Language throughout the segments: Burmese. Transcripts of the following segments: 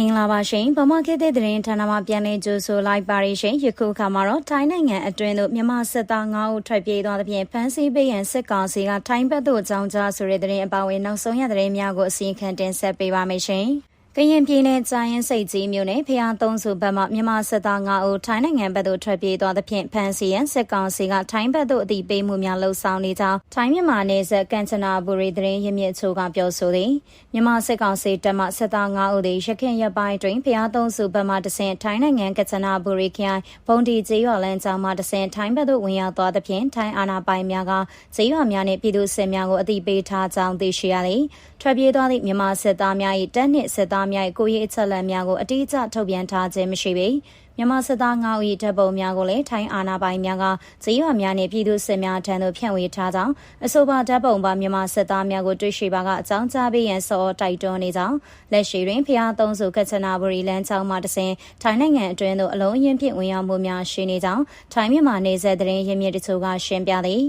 မင်္ဂလာပါရှင်ဗမာခေတ်သစ်သတင်းဌာနမှပြန်လည်ကြိုဆိုလိုက်ပါရရှင်ယခုခါမှာတော့ထိုင်းနိုင်ငံအတွင်းသို့မြန်မာစစ်သား9ဦးထွက်ပြေးသွားသဖြင့်ဖမ်းဆီးပေးရန်စစ်ကောင်စီကထိုင်းဘက်သို့ကြောင်းကြားဆိုတဲ့သတင်းအပါအဝင်နောက်ဆုံးရသတင်းများကိုအစီအခံတင်ဆက်ပေးပါမယ်ရှင်။ ကရင်ပြည်နယ်ကြာရင်စိတ်ကြီးမြို့နယ်ဖျားသုံးစုဘက်မှမြန်မာစစ်သား9ဦးထိုင်းနိုင်ငံဘက်သို့ထွက်ပြေးသွားသဖြင့်ဖမ်းဆီးရန်စစ်ကောင်စီကထိုင်းဘက်သို့အတိပေးမှုများလှုံ့ဆော်နေကြောင်းထိုင်းမြန်မာနယ်စပ်ကမ်ချနာဘူရီသတင်းရမြစ်ချိုကပြောဆိုသည်မြန်မာစစ်ကောင်စီတပ်မှစစ်သား9ဦးသည်ရခိုင်ရပိုင်းတွင်ဖျားသုံးစုဘက်မှတဆင့်ထိုင်းနိုင်ငံကမ်ချနာဘူရီခရိုင်ဘုံဒီကျေးရွာလမ်းကြောင်းမှတဆင့်ထိုင်းဘက်သို့ဝင်ရောက်သွားသဖြင့်ထိုင်းအာဏာပိုင်များကကျေးရွာများနှင့်ပြည်သူစစ်များကိုအတိပေးထားကြောင်းသိရှိရသည်ထွက်ပြေးသွားသည့်မြန်မာစစ်သားများ၏တပ်နှင့်စစ်သားများ၏ကိုရေးအချက်အလက်များကိုအတိအကျထုတ်ပြန်ထားခြင်းမရှိပေမြန်မာစစ်သား9ဦး၏တပ်ပုံများကိုလည်းထိုင်းအာဏာပိုင်များကဈေးရွာများနှင့်ပြည်သူစစ်များထံသို့ဖြန့်ဝေထားကြောင်းအဆိုပါတပ်ပုံပါမြန်မာစစ်သားများကိုတွေ့ရှိပါကအကြောင်းကြားပေးရန်စောတိုက်တွန်းနေကြောင်းလက်ရှိတွင်ဖျားသုံးစုကချနာဘူရီလမ်းချောင်းမှတစဉ်ထိုင်းနိုင်ငံအတွင်းသို့အလုံးရင်းဖြင့်ဝင်ရောက်မှုများရှိနေကြောင်းထိုင်းမြန်မာနေဆက်သတင်းရင်းမြစ်တချို့ကရှင်းပြသည်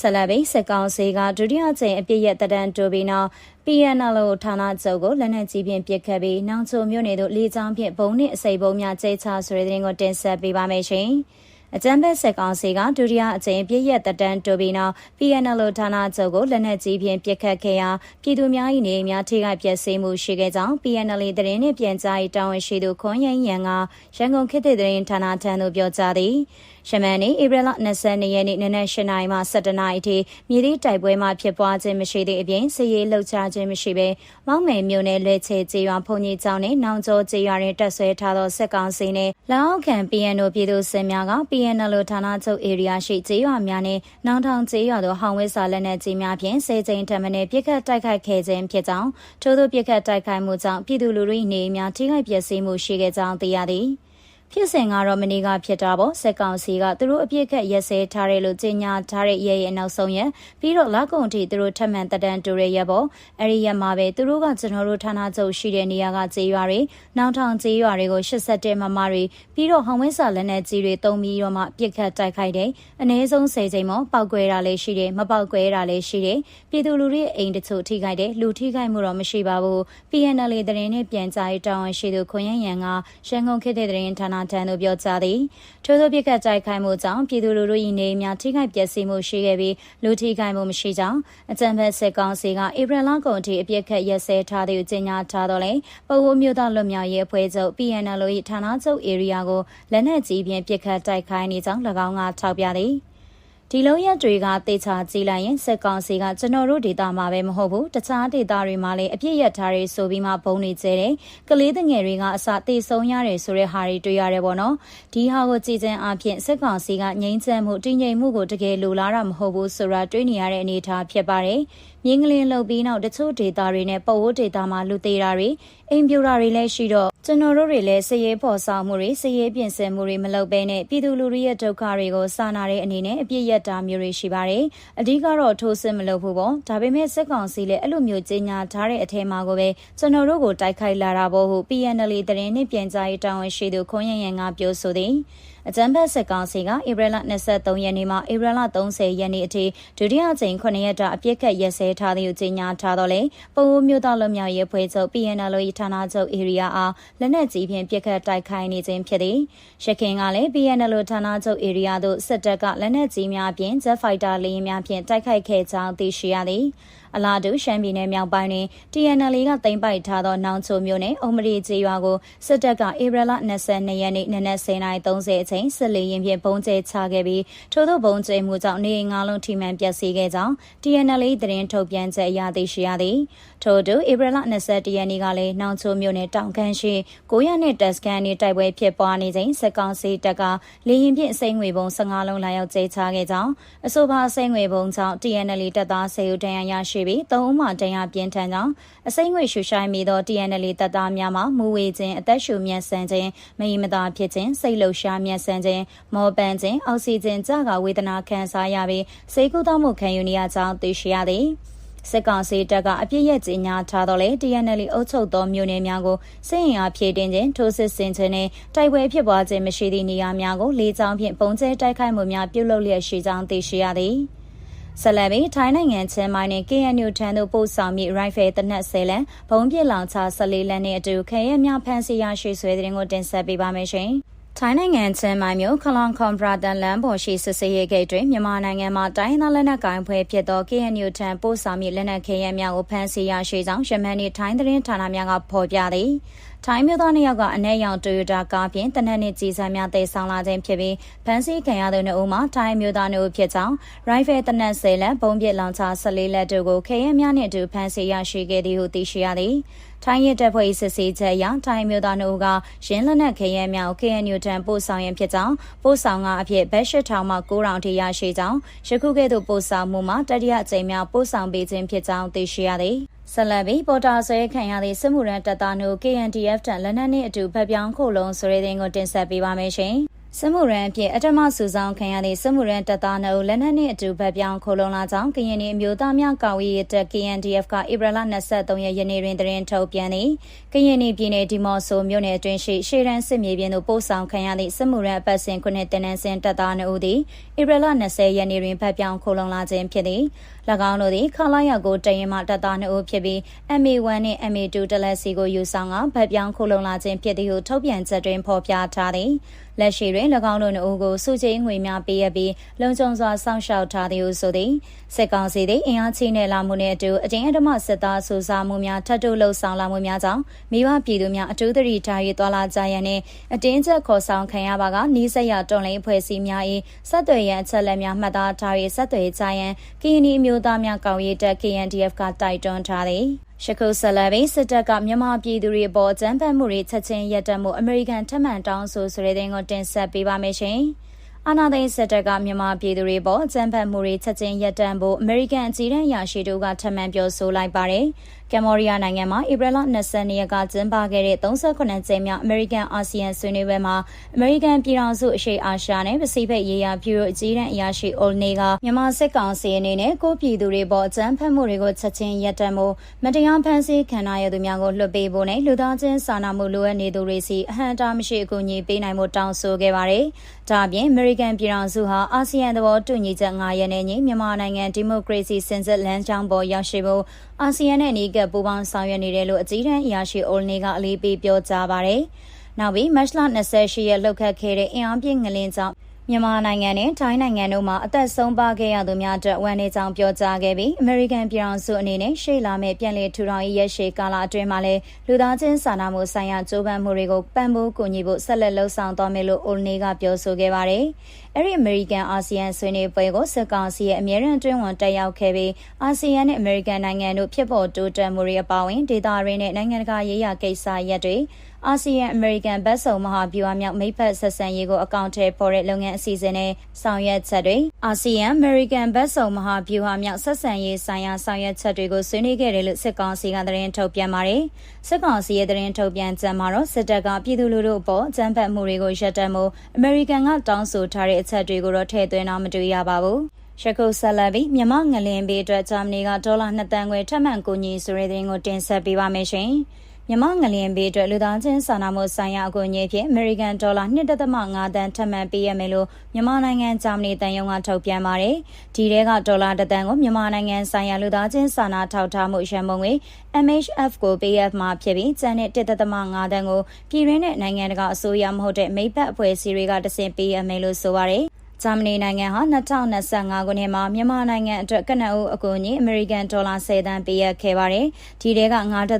ဆက်လက်ပြီးစစ်ကောင်စီကဒုတိယကြိမ်အပြစ်ရတဒန်တိုပြီးနောက် PNL ဌာနချုပ်ကိုလက်နက်ကြီးဖြင့်ပစ်ခတ်ပြီးနောင်ချိုမြို့နယ်သို့လေကြောင်းဖြင့်ဘုံနှင့်အစိပ်ဘုံများကျဲချဆိုတဲ့တဲ့ရင်ကိုတင်ဆက်ပေးပါမယ်ရှင်။အကြံဖက်စစ်ကောင်စီကဒုတိယအကြိမ်ပြည့်ရက်တတန်းတိုပြီးနောက် PNL ဌာနချုပ်ကိုလက်နက်ကြီးဖြင့်ပစ်ခတ်ခဲ့ရာပြည်သူများ၏နေများထိခိုက်ပျက်စီးမှုရှိခဲ့ကြောင်း PNL သတင်းနှင့်ပြန်ကြားရေးတာဝန်ရှိသူခွန်ရင်ရန်ကရန်ကုန်ခေတ်သစ်သတင်းဌာနထံသို့ပြောကြားသည်။ ရှမန်နေဧပြီလ22ရက်နေ့နနက်၈နာရီမှ17နာရီထိမြေတီးတိုက်ပွဲမှဖြစ်ပွားခြင်းမရှိသည့်အပြင်စစ်ရေးလှုပ်ရှားခြင်းမရှိဘဲမောင်းမယ်မြို့နယ်လက်ချေကျေးရွာဖုန်ကြီးကျောင်းနဲ့နောင်ကျော်ကျေးရွာတွင်တက်ဆွဲထားသောစစ်ကောင်စီနှင့်လောက်ခံ PNO ပြည်သူစစ်များက PNL ဌာနချုပ် area ရှိကျေးရွာများနှင့်နောင်ထောင်ကျေးရွာသို့ဟောင်ဝဲစာလက်နက်ကြီးများဖြင့်စေချိန်ထပ်မံပြစ်ခတ်တိုက်ခိုက်ခဲ့ခြင်းဖြစ်ကြောင်းထို့သောပြစ်ခတ်တိုက်ခိုက်မှုကြောင့်ပြည်သူလူထု၏နေများထိခိုက်ပျက်စီးမှုရှိခဲ့ကြောင်းသိရသည်။ ဖြစ်စဉ်ကတော့မနေ့ကဖြစ်တာပေါ့စက်ကောင်စီကသူတို့အပြစ်ခတ်ရက်စဲထားတယ်လို့ကြေညာထားတဲ့ရဲရဲ့နောက်ဆုံးရက်ပြီးတော့လက်ကုံထိသူတို့ထပ်မံတဒန်တူရဲ့ရက်ပေါ့အဲ့ဒီရက်မှာပဲသူတို့ကကျွန်တော်တို့ဌာနချုပ်ရှိတဲ့နေရာကကြေးရွာတွေနောင်ထောင်ကြေးရွာတွေကို87မမတွေပြီးတော့ဟောင်ဝင်းစာလက်နဲ့ကြီးတွေတုံးပြီးတော့မှပြစ်ခတ်တိုက်ခိုက်တယ်အနည်းဆုံး10ချိန်မောပောက်ကွဲတာလည်းရှိတယ်မပောက်ကွဲတာလည်းရှိတယ်ပြည်သူလူထုရဲ့အိမ်တချို့ထိခိုက်တယ်လူထိခိုက်မှုတော့မရှိပါဘူး PNL သတင်းနဲ့ပြန်ကြားရေးတာဝန်ရှိသူခွန်ရန်ရန်ကရန်ကုန်ခေတ်တဲ့သတင်းဌာနထံသို့ပြောကြားသည်ထို့သောပြစ်ခတ်တိုက်ခိုက်မှုကြောင့်ပြည်သူလူထု၏နေများထိခိုက်ပျက်စီးမှုရှိခဲ့ပြီးလူထိခိုက်မှုမရှိကြောင်းအကြံဖက်စစ်ကောင်စီကဧပြီလကုန်ထိအပြစ်ခတ်ရက်စဲထားသည့်ကြေညာထားတော့လေပဝိုးမျိုးသားလွတ်မြောက်ရေးအဖွဲ့ချုပ် PNL ၏ဌာနချုပ် area ကိုလက်နက်ကြီးဖြင့်ပြစ်ခတ်တိုက်ခိုက်နေကြောင်း၎င်းကထောက်ပြသည် ဒီလုံးရက်တွေကတေချာကြည့်လိုက်ရင်စက်ကောင်စီကကျွန်တော်တို့ဒေတာမှာပဲမဟုတ်ဘူးတခြားဒေတာတွေမှာလည်းအပြစ်ရထားတွေဆိုပြီးမှဘုံနေကျဲတယ်ကလေးငယ်တွေကအစတေဆုံးရတယ်ဆိုတဲ့ဟာတွေတွေ့ရတယ်ပေါ့နော်ဒီဟာကိုကြည်ကျင်အဖြစ်စက်ကောင်စီကငြိမ်းချမ်းမှုတည်ငြိမ်မှုကိုတကယ်လိုလားတာမဟုတ်ဘူးဆိုတာတွေးနေရတဲ့အနေအထားဖြစ်ပါတယ်မြင်းကလင်းလှုပ်ပြီးနောက်တချို့ဒေတာတွေနဲ့ပဝိုးဒေတာမှာလူသေးတာတွေအိမ်ပြူတာတွေလည်းရှိတော့ကျွန်တော်တို့တွေလည်းစည်ရေးပေါ်ဆောင်မှုတွေစည်ရေးပြင်ဆင်မှုတွေမလုပ်ဘဲနဲ့ပြည်သူလူထုရဲ့ဒုက္ခတွေကိုစာနာတဲ့အနေနဲ့အပြစ်ရတာမျိုးတွေရှိပါတယ်။အဓိကတော့ထိုးစစ်မလုပ်ဘူးပေါ့။ဒါပေမဲ့စစ်ကောင်စီလည်းအဲ့လိုမျိုးကြီးညာထားတဲ့အထက်မှာကိုပဲကျွန်တော်တို့ကိုတိုက်ခိုက်လာတာပေါ့ဟု PNL သတင်းနဲ့ပြန်ကြားရေးတာဝန်ရှိသူခွန်ရန်ရန်ကပြောဆိုသည်။ အကြံဖက်စစ်ကောင်စီကဧပြီလ23ရက်နေ့မှဧပြီလ30ရက်နေ့အထိဒုတိယကြိမ်9ရက်တာအပြစ်ခတ်ရက်စဲထားသည်ကိုကြေညာထားတော့လေပုံဦးမျိုးသားလွတ်မြောက်ရေးဖွဲ့ချုပ် PNL ၏ဌာနချုပ် area အားလက်နက်ကြီးဖြင့်ပြစ်ခတ်တိုက်ခိုက်နေခြင်းဖြစ်သည်ရခင်ကလည်း PNL ဌာနချုပ် area သို့စစ်တပ်ကလက်နက်ကြီးများဖြင့် Jet Fighter လေယာဉ်များဖြင့်တိုက်ခိုက်ခဲ့ကြောင်းသိရှိရသည်အလားတူရှမ်းပြည်နယ်မြောက်ပိုင်းတွင် TNL ကတင်ပိုက်ထားသောနောင်ချိုမြို့နယ်အုံမရီကျေးရွာကိုစစ်တပ်ကဧပြီလ22ရက်နေ့နနက်10:30အချိန်စစ်လေရင်ဖြင့်ပုံကျဲချခဲ့ပြီးထို့သောပုံကျဲမှုကြောင့်နေအိမ်ငါးလုံးထိမှန်ပျက်စီးခဲ့ကြောင်း TNL သတင်းထုတ်ပြန်ချက်အရသိရှိရသည်ထို့သူဧပြီလ21ရက်နေ့ကလည်းနောင်ချိုမြို့နယ်တောင်ခမ်းရှိ900နဲ့တက်စကန်နေတိုက်ပွဲဖြစ်ပွားနေချိန်စစ်ကောင်စီတပ်ကလေရင်ဖြင့်အစိမ်းငွေပုံ15လုံးလာရောက်ကျဲချခဲ့ကြောင်းအဆိုပါအစိမ်းငွေပုံကြောင့် TNL တပ်သား10ဦးတန်းရရရှိပြီး၃ဦးမှတန်ရာပြင်းထန်ကြောင်းအစိမ့်ငွေရှူရှိုင်းမိသော TNL တပ်သားများမှမူဝေခြင်းအသက်ရှူမြတ်ဆန်ခြင်းမယိမသာဖြစ်ခြင်းစိတ်လှုပ်ရှားမြတ်ဆန်ခြင်းမောပန်းခြင်းအောက်ဆီဂျင်ကြကဝေဒနာခံစားရပြီးစိတ်ကူးသောမှုခံယူနေရကြောင်းသိရှိရသည်စစ်ကောင်စီတပ်ကအပြစ်ရဲ့ကြီးညာထားတော့လေ TNL အုပ်ချုပ်သောမြို့နယ်များကိုစစ်ရင်အားဖြည့်တင်ခြင်းထိုးစစ်ဆင်ခြင်းနဲ့တိုက်ပွဲဖြစ်ပွားခြင်းမရှိသည့်နေရာများကိုလေကြောင်းဖြင့်ပုံကျဲတိုက်ခိုက်မှုများပြုလုပ်လျက်ရှိကြောင်းသိရှိရသည်။ဆက်လက်ပြီးထိုင်းနိုင်ငံချင်းမိုင်းနဲ့ KNU ထံသို့ပို့ဆောင်ပြီး rifle တနက်10လန်ဘုံပြစ်လောင်ချ14လန်နဲ့အတူခဲရဲများဖမ်းဆီးရရှိဆွဲတဲ့ရင်ကိုတင်ဆက်ပေးပါမယ်ရှင်။ ထိုင်းနိုင်ငံချင်းမိုင်မြို့ခလောင်ခွန်ပရာတန်လန်ပေါ်ရှိစစ်စေးရေးဂိတ်တွင်မြန်မာနိုင်ငံမှာတိုင်းသားလက်နက်ကိုင်ဖွဲ့ဖြစ်သော KNU ထံပို့ဆောင်မည့်လက်နက်ခဲယမ်းများကိုဖမ်းဆီးရရှိကြောင်းရမန်နီထိုင်းသတင်းဌာနများကဖော်ပြသည်။ထိုင်းမျိုးသားနှစ်ယောက်ကအ내ရောင်တိုယိုတာကားဖြင့်တနက်နေ့ကြီးစံများတည်ဆောင်လာခြင်းဖြစ်ပြီးဖမ်းဆီးခံရသူနှစ်ဦးမှာထိုင်းမျိုးသားနှစ်ဦးဖြစ်ကြောင်းရိုင်ဖယ်တနက်ဆယ်လက်ဘုံပြစ်လောင်ချ14လက်တို့ကိုခဲယမ်းများနှင့်အတူဖမ်းဆီးရရှိခဲ့သည်ဟုသိရှိရသည် ထိုင်းရဲတပ်ဖွဲ့စစ်ဆေးချက်အရထိုင်းမျိုးသားတို့ကရင်းလက်နက်ခရဲများကို KNU တန်ပို့ဆောင်ရန်ဖြစ်ကြောင်းပို့ဆောင်ကအဖြစ်ဘက်ရှစ်ထောင်မှ900ထိရရှိကြောင်းယခုကဲ့သို့ပို့ဆောင်မှုမှာတတိယအကြိမ်မြောက်ပို့ဆောင်ပေးခြင်းဖြစ်ကြောင်းသိရှိရသည်ဆက်လက်ပြီးပေါ်တာဆွဲခံရသည့်စစ်မှုရန်တပ်သားတို့ KNDF တန်လက်နက်နှင့်အတူဖက်ပြောင်းခိုလုံးဆိုတဲ့တင်ကိုတင်ဆက်ပေးပါမယ်ရှင်။ စစ်မှုရန်အဖြစ်အထမစုဆောင်ခံရသည့်စစ်မှုရန်တပ်သားနှုတ်လက်နက်နှင့်အတူဗတ်ပြောင်းခိုလုံလာကြောင်းကရင်ပြည်မျိုးသားများကာဝေးရေးတပ် KNDF ကဧပြီလ23ရက်ယနေ့တွင်သတင်းထုတ်ပြန်သည်ကရင်ပြည်နယ်ဒီမော့ဆိုမြို့နယ်အတွင်းရှိရှေ့ရန်စစ်မြေပြင်သို့ပို့ဆောင်ခံရသည့်စစ်မှုရန်အပတ်စဉ်ခုနှစ်တင်နန်းစင်တပ်သားနှုတ်သည်ဧပြီလ20ရက်နေ့တွင်ဗတ်ပြောင်းခိုလုံလာခြင်းဖြစ်သည်၎င်းတို့သည်ခလာရောက်ကိုတရင်မှတပ်သားနှုတ်ဖြစ်ပြီး MA1 နှင့် MA2 တလက်စီကိုယူဆောင်ကဗတ်ပြောင်းခိုလုံလာခြင်းဖြစ်သည်ဟုထုတ်ပြန်ချက်တွင်ဖော်ပြထားသည်လက်ရှိတွင်၎င်းတို့နှုတ်ကိုစုချင်းငွေများပေးရပြီးလုံခြုံစွာစောင့်ရှောက်ထားသည်ဟုဆိုသည်စစ်ကောင်စီသည်အင်အားချိနဲ့လာမှုနှင့်အတူအကျဉ်းအဓမ္မစစ်သားဆူစားမှုများထပ်တိုးလှုပ်ဆောင်လာမှုများကြောင့်မိဘပြည်သူများအထူးသတိထား၍တွာလာကြရန်နှင့်အတင်းကျပ်ခေါ်ဆောင်ခံရပါကနီးစက်ရတွန်လိန်အဖွဲ့အစည်းများ၏ဆက်သွယ်ရန်အချက်လက်များမှတ်သားထား၍ဆက်သွယ်ကြရန်ကရင်နီမျိုးသားများကောင်ရေးတပ် KNDF ကတိုက်တွန်းထားသည် ရှခုဆလဘိစစ်တပ်ကမြန်မာပြည်သူတွေပေါ်ကြမ်းဖက်မှုတွေချက်ချင်းရပ်တန့်မှုအမေရိကန်ထပ်မံတောင်းဆိုဆိုတဲ့တဲ့ကိုတင်ဆက်ပေးပါမယ်ရှင်။အာနာသိန်းစစ်တပ်ကမြန်မာပြည်သူတွေပေါ်အကြမ်းဖက်မှုတွေချက်ချင်းရပ်တန့်ဖို့အမေရိကန်အကြီးတန်းအရာရှိတို့ကထပ်မံပြောဆိုလိုက်ပါတယ်။ကမ်ဘောဒီးယားနိုင်ငံမှာဧပြီလ20ရက်ကကျင်းပခဲ့တဲ့38ကြိမ်မြောက်အမေရိကန်အာဆီယံဆွေးနွေးပွဲမှာအမေရိကန်ပြည်ထောင်စုအရှေ့အာရှနဲ့ပစိဖိတ်ရေးရာဗျူရိုအကြီးတန်းအရာရှိအိုနေကမြန်မာစစ်ကောင်စီအနေနဲ့ကိုပြည်သူတွေပေါ်အကြမ်းဖက်မှုတွေကိုချက်ချင်းရပ်တန့်ဖို့မတရားဖမ်းဆီးခံရသူများကိုလွှတ်ပေးဖို့နဲ့လူသားချင်းစာနာမှုလိုအပ်နေသူတွေစီအဟံတားမရှိအကူအညီပေးနိုင်ဖို့တောင်းဆိုခဲ့ပါတယ်။ဒါ့အပြင်အမေရိကန်ပြည်ထောင်စုဟာအာဆီယံသဘောတူညီချက်9ရက်နဲ့ညီမြန်မာနိုင်ငံဒီမိုကရေစီစင်စစ်လမ်းကြောင်းပေါ်ရောက်ရှိဖို့အာဆီယံနဲ့အနီးကပ်ပူးပေါင်းဆောင်ရွက်နေတယ်လို့အကြီးတန်းအရာရှိအိုလ်နေကအလေးပေးပြောကြားပါတယ်။နောက်ပြီးမတ်လ28ရက်လှုပ်ခတ်ခဲ့တဲ့အင်အားပြင်းငလင်းကြောင့်မြန်မာနိုင်ငံနဲ့ထိုင်းနိုင်ငံတို့မှာအသက်ဆုံးပါခဲ့ရသူများအတွက်ဝန်နေကြောင်းပြောကြားခဲ့ပြီးအမေရိကန်ပြည်ထောင်စုအနေနဲ့ရှေ့လာမယ့်ပြည်내ထူထောင်ရေးရရှိကာလအတွင်းမှာလည်းလူသားချင်းစာနာမှုဆိုင်ရာကြိုးပမ်းမှုတွေကိုပံ့ပိုးကူညီဖို့ဆက်လက်လှုံ့ဆော်သွားမယ်လို့အိုလ်နေကပြောဆိုခဲ့ပါတယ်။ အဲ့ဒီအမေရိကန်အာဆီယံဆွေးနွေးပွဲကိုစစ်ကောင်စီရဲ့အမြဲတမ်းတွင်းဝင်တက်ရောက်ခဲ့ပြီးအာဆီယံနဲ့အမေရိကန်နိုင်ငံတို့ဖြစ်ပေါ်တိုးတက်မှုတွေအပါအဝင်ဒေသရင်းနဲ့နိုင်ငံတကာရေးရာကိစ္စရပ်တွေအာဆီယံအမေရိကန်ဘတ်စုံမဟာဗျူဟာမြောက်မိတ်ဖက်ဆက်ဆံရေးကိုအကောင့်ထဲပေါ်တဲ့လုပ်ငန်းအစီအစဉ်နဲ့ဆောင်ရွက်ချက်တွေအာဆီယံအမေရိကန်ဘတ်စုံမဟာဗျူဟာမြောက်ဆက်ဆံရေးဆိုင်ရာဆောင်ရွက်ချက်တွေကိုဆွေးနွေးခဲ့တယ်လို့စစ်ကောင်စီကသတင်းထုတ်ပြန်ပါတယ်။စစ်ကောင်စီရဲ့သတင်းထုတ်ပြန်ချက်မှာတော့စစ်တပ်ကပြည်သူလူထုအပေါ်အကြမ်းဖက်မှုတွေကိုရပ်တန့်မှုအမေရိကန်ကတောင်းဆိုထားတဲ့အချက်တွေကိုတော့ထည့်သွင်းတော့မတွေ့ရပါဘူး။ရှကုဆလဘီမြမငလင်ဘေးအတွက်ဂျာမနီကဒေါ်လာ2တန်ခွဲထပ်မံကူညီဆိုတဲ့သတင်းကိုတင်ဆက်ပေးပါမယ်ရှင်။ မြမငလျင်ဘေးအတွက်လူသားချင်းစာနာမှုဆိုင်ရာအကူအညီဖြင့်အမေရိကန်ဒေါ်လာ1.5တန်ထပ်မံပေးရမယ်လို့မြန်မာနိုင်ငံဂျာမနီတန်ယုံကထုတ်ပြန်ပါတယ်။ဒီထဲကဒေါ်လာ1တန်ကိုမြန်မာနိုင်ငံဆိုင်ရာလူသားချင်းစာနာထောက်ထားမှုရန်ပုံငွေ MHF ကိုပေးရမှာဖြစ်ပြီးကျန်တဲ့1.5တန်ကိုပြည်ရင်းတဲ့နိုင်ငံတကာအစိုးရမဟုတ်တဲ့မိဘအဖွဲ့အစည်းတွေကတဆင့်ပေးရမယ်လို့ဆိုပါတယ်။ ဂျာမနီနိုင်ငံဟာ2025ခုနှစ်မှာမြန်မာနိုင်ငံအတွက်ကနအူအကူအညီအမေရိကန်ဒေါ်လာ10သန်းပေးအပ်ခဲ့ပါတယ်။ဒီထဲက9.5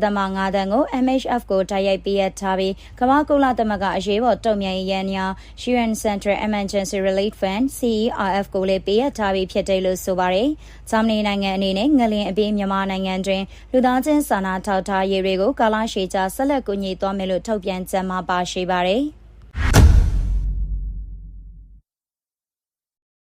တန်းကို MHF ကိုတိုက်ရိုက်ပေးအပ်ထားပြီးကမ္ဘာကုလသမဂ္ဂအရေးပေါ်တုံ့ပြန်ရေးရန်ညာ UN Central Emergency Relief Fund CERF ကိုလည်းပေးအပ်ထားပြီးဖြစ်တယ်လို့ဆိုပါတယ်။ဂျာမနီနိုင်ငံအနေနဲ့ငလင်အပြေးမြန်မာနိုင်ငံတွင်လူသားချင်းစာနာထောက်ထားရေးတွေကိုကာလရှည်ကြာဆက်လက်ကူညီသွားမယ်လို့ထုတ်ပြန်ကြေညာပါရှိပါတယ်။